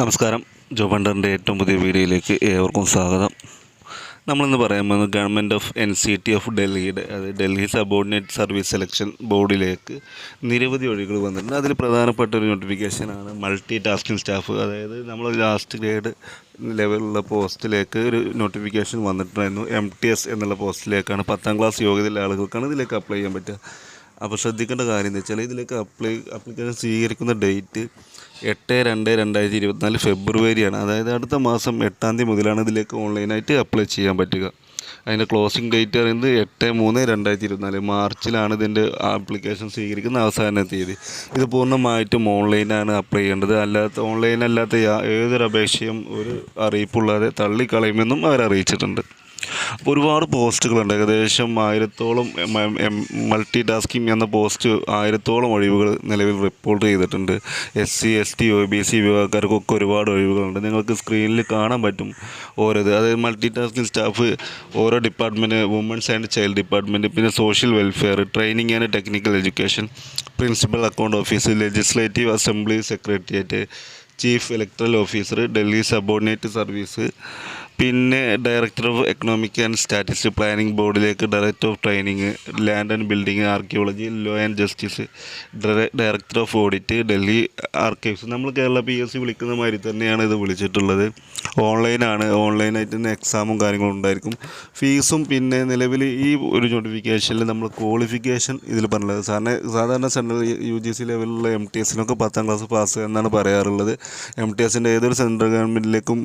നമസ്കാരം. ജോബണ്ടറിന്റെ ഏറ്റവും പുതിയ വീഡിയോയിലേക്ക് ഏവർക്കും സ്വാഗതം. നമ്മളിന്ന് പറയാൻ പോകുന്നത് government of N C T of ഡൽഹിയുടെ അത് ഡൽഹി സബോർഡിനേറ്റ് സർവീസ് സെലക്ഷൻ ബോർഡിലേക്ക് നിരവധി ഒഴികൾ വന്നിട്ടുണ്ട്. അതിൽ പ്രധാനപ്പെട്ട ഒരു നോട്ടിഫിക്കേഷനാണ് മൾട്ടി ടാസ്കിംഗ് സ്റ്റാഫ് അതായത് നമ്മൾ ലാസ്റ്റ് ഗ്രേഡ് ലെവലുള്ള പോസ്റ്റിലേക്ക് ഒരു നോട്ടിഫിക്കേഷൻ വന്നിട്ടുണ്ടായിരുന്നു. എം ടി എസ് എന്നുള്ള പോസ്റ്റിലേക്കാണ്. പത്താം ക്ലാസ് യോഗ്യതയുള്ള ആളുകൾക്കാണ് ഇതിലേക്ക് അപ്ലൈ ചെയ്യാൻ പറ്റുക. അപ്പോൾ ശ്രദ്ധിക്കേണ്ട കാര്യം എന്ന് വെച്ചാൽ ഇതിലേക്ക് അപ്ലൈ അപ്ലിക്കേഷൻ സ്വീകരിക്കുന്ന ഡേറ്റ് എട്ട് രണ്ട് രണ്ടായിരത്തി ഇരുപത്തിനാല് ഫെബ്രുവരിയാണ്. അതായത് അടുത്ത മാസം എട്ടാം തീയതി മുതലാണ് ഇതിലേക്ക് ഓൺലൈനായിട്ട് അപ്ലൈ ചെയ്യാൻ പറ്റുക. അതിന്റെ ക്ലോസിംഗ് ഡേറ്റ് പറയുന്നത് എട്ട് മൂന്ന് രണ്ടായിരത്തി ഇരുപത്തിനാല് മാർച്ചിലാണ് ഇതിന്റെ ആപ്ലിക്കേഷൻ സ്വീകരിക്കുന്ന അവസാന തീയതി. ഇത് പൂർണമായിട്ടും ഓൺലൈനാണ് അപ്ലൈ ചെയ്യേണ്ടത്. അല്ലാത്ത ഓൺലൈനല്ലാത്ത ഏതൊരു അപേക്ഷയും ഒരു അറിയിപ്പുള്ളാതെ തള്ളിക്കളയുമെന്നും അവർ അറിയിച്ചിട്ടുണ്ട്. ഒരുപാട് പോസ്റ്റുകളുണ്ട്. ഏകദേശം ആയിരത്തോളം മൾട്ടി ടാസ്കിംഗ് എന്ന പോസ്റ്റ് ആയിരത്തോളം ഒഴിവുകൾ നിലവിൽ റിപ്പോർട്ട് ചെയ്തിട്ടുണ്ട്. S C S T O B C വിഭാഗക്കാർക്കൊക്കെ ഒരുപാട് ഒഴിവുകളുണ്ട്. നിങ്ങൾക്ക് സ്ക്രീനിൽ കാണാൻ പറ്റും ഓരോത്. അതായത് മൾട്ടി ടാസ്കിംഗ് സ്റ്റാഫ് ഓരോ department women's and child department പിന്നെ social welfare training and technical education principal account office legislative assembly secretariat chief electoral officer Delhi subordinate service പിന്നെ director of economic and statistic planning ബോർഡിലേക്ക് director of training land and building archaeology law and justice director of audit Delhi archives നമ്മൾ Kerala P S C വിളിക്കുന്ന മാതിരി തന്നെയാണ് ഇത് വിളിച്ചിട്ടുള്ളത്. ഓൺലൈനാണ് ഓൺലൈനായിട്ട് തന്നെ എക്സാമും കാര്യങ്ങളും ഉണ്ടായിരിക്കും. ഫീസും പിന്നെ നിലവിൽ ഈ ഒരു നോട്ടിഫിക്കേഷനിൽ നമ്മൾ ക്വാളിഫിക്കേഷൻ ഇതിൽ പറഞ്ഞത് സാറിന് സാധാരണ സെൻട്രൽ യു ജി സി ലെവലിലുള്ള എം ടി എസിനൊക്കെ പത്താം ക്ലാസ് പാസ് എന്നാണ് പറയാറുള്ളത്. എം ടി എസിന്റെ ഏതൊരു സെൻട്രൽ ഗവൺമെന്റിലേക്കും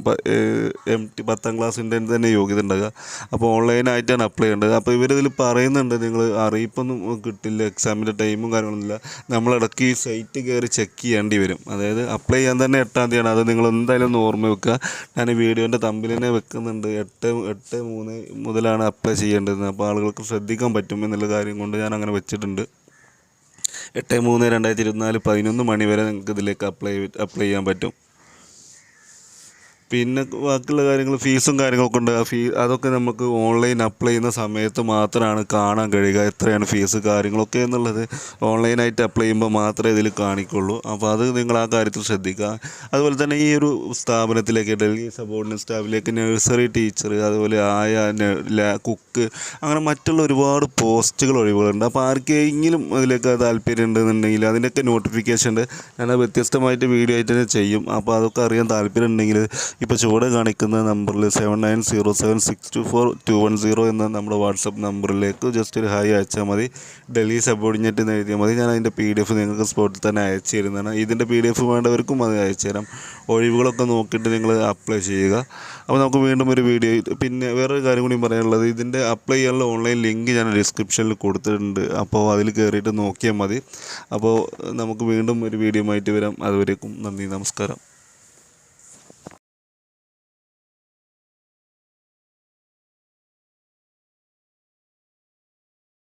എം ടി പത്താം ക്ലാസ്സിന്റെ തന്നെ യോഗ്യത ഉണ്ടാകുക അപ്പോൾ ഓൺലൈനായിട്ടാണ് അപ്ലൈ ചെയ്യേണ്ടത്. അപ്പോൾ ഇവരിതിൽ പറയുന്നുണ്ട് നിങ്ങൾ അറിയിപ്പൊന്നും കിട്ടില്ല എക്സാമിന്റെ ടൈമും കാര്യങ്ങളൊന്നുമില്ല നമ്മളിടയ്ക്ക് ഈ സൈറ്റ് കയറി ചെക്ക് ചെയ്യേണ്ടി വരും. അതായത് അപ്ലൈ ചെയ്യാൻ തന്നെ എട്ടാം തീയതിയാണ് അത് നിങ്ങൾ എന്തായാലും ഓർമ്മ വെക്കുക. ഞാൻ വീഡിയോന്റെ തമ്പിൽ തന്നെ വെക്കുന്നുണ്ട്. എട്ട് എട്ട് മൂന്ന് മുതലാണ് അപ്ലൈ ചെയ്യേണ്ടത്. അപ്പോൾ ആളുകൾക്ക് ശ്രദ്ധിക്കാൻ പറ്റും എന്നുള്ള കാര്യം കൊണ്ട് ഞാൻ അങ്ങനെ വെച്ചിട്ടുണ്ട്. എട്ട് മൂന്ന് രണ്ടായിരത്തി ഇരുപത്തിനാല് പതിനൊന്ന് മണി വരെ നിങ്ങൾക്ക് ഇതിലേക്ക് അപ്ലൈ അപ്ലൈ ചെയ്യാൻ പറ്റും. പിന്നെ ബാക്കിയുള്ള കാര്യങ്ങൾ ഫീസും കാര്യങ്ങളൊക്കെ ഉണ്ട്. ആ ഫീ അതൊക്കെ നമുക്ക് ഓൺലൈൻ അപ്ലൈ ചെയ്യുന്ന സമയത്ത് മാത്രമാണ് കാണാൻ കഴിയുക. എത്രയാണ് ഫീസ് കാര്യങ്ങളൊക്കെ എന്നുള്ളത് ഓൺലൈനായിട്ട് അപ്ലൈ ചെയ്യുമ്പോൾ മാത്രമേ ഇതിൽ കാണിക്കുള്ളൂ. അപ്പോൾ അത് നിങ്ങൾ ആ കാര്യത്തിൽ ശ്രദ്ധിക്കുക. അതുപോലെ തന്നെ ഈ ഒരു സ്ഥാപനത്തിലേക്ക് ഡൽഹി സബോർഡിനേറ്റ് സ്റ്റാഫിലേക്ക് നഴ്സറി ടീച്ചർ അതുപോലെ ആയ കുക്ക് അങ്ങനെ മറ്റുള്ള ഒരുപാട് പോസ്റ്റുകൾ ഒഴിവുകളുണ്ട്. അപ്പോൾ ആർക്കെങ്കിലും അതിലേക്ക് താല്പര്യം ഉണ്ടെന്നുണ്ടെങ്കിൽ അതിന്റെയൊക്കെ നോട്ടിഫിക്കേഷൻ ഉണ്ട്. ഞാൻ വ്യത്യസ്തമായിട്ട് വീഡിയോ ആയിട്ട് തന്നെ ചെയ്യും. അപ്പോൾ അതൊക്കെ അറിയാൻ താല്പര്യം ഉണ്ടെങ്കിൽ ഇപ്പോൾ ചുവടെ കാണിക്കുന്ന നമ്പറിൽ seven nine zero seven six two four two one zero എന്ന നമ്മുടെ വാട്സപ്പ് നമ്പറിലേക്ക് ജസ്റ്റ് ഒരു ഹായ് അയച്ചാൽ മതി. ഡൽഹി സബോർഡിനേറ്റ് എന്ന് എഴുതിയാൽ മതി. ഞാൻ അതിന്റെ പി ഡി എഫ് നിങ്ങൾക്ക് സ്പോട്ടിൽ തന്നെ അയച്ചു തരുന്നതാണ്. ഇതിന്റെ പി ഡി എഫ് വേണ്ടവർക്കും അത് അയച്ചു തരാം. ഒഴിവുകളൊക്കെ നോക്കിയിട്ട് നിങ്ങൾ അപ്ലൈ ചെയ്യുക. അപ്പോൾ നമുക്ക് വീണ്ടും ഒരു വീഡിയോ പിന്നെ വേറൊരു കാര്യം കൂടി പറയാനുള്ളത്. ഇതിന്റെ അപ്ലൈ ചെയ്യാനുള്ള ഓൺലൈൻ ലിങ്ക് ഞാൻ ഡിസ്ക്രിപ്ഷനിൽ കൊടുത്തിട്ടുണ്ട്. അപ്പോൾ അതിൽ കയറിയിട്ട് നോക്കിയാൽ മതി. അപ്പോൾ നമുക്ക് വീണ്ടും ഒരു വീഡിയോ ആയിട്ട് വരാം. അതുവരേക്കും നന്ദി നമസ്കാരം.